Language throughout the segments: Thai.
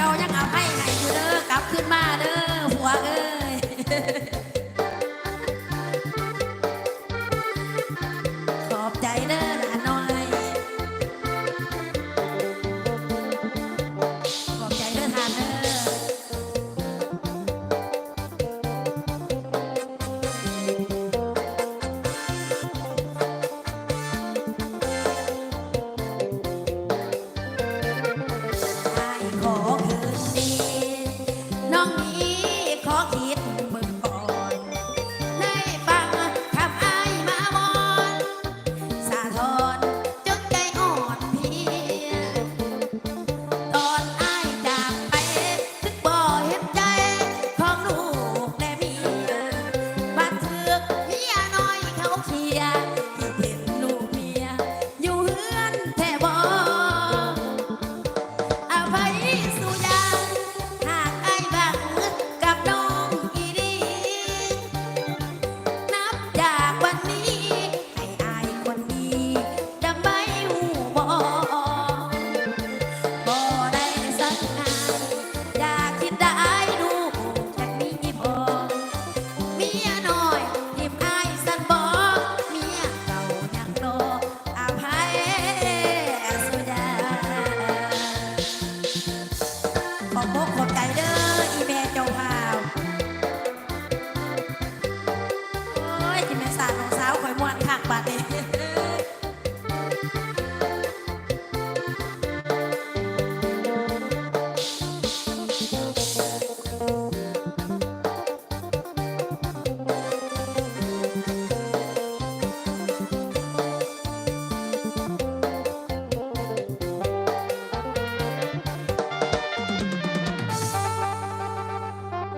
เจ้ายังอภัย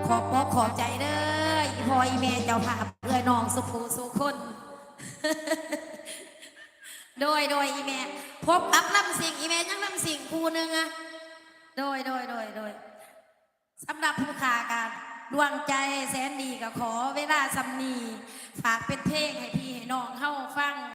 ขอบอกขอบใจเด้ออีพ่อีแม่เจ้าภาพเพื่อน้องสุภูสุคน โดยโดยอีแม่พบกับลำสิงอีแม่ยังลำสิงคูหนึ่งอะโดยโดยโดยโดยสำหรับผู้ขาการดวงใจแสนดีก็ขอเวลาสำนีฝากเป็นเพลงให้พี่ให้น้องเข้าฟัง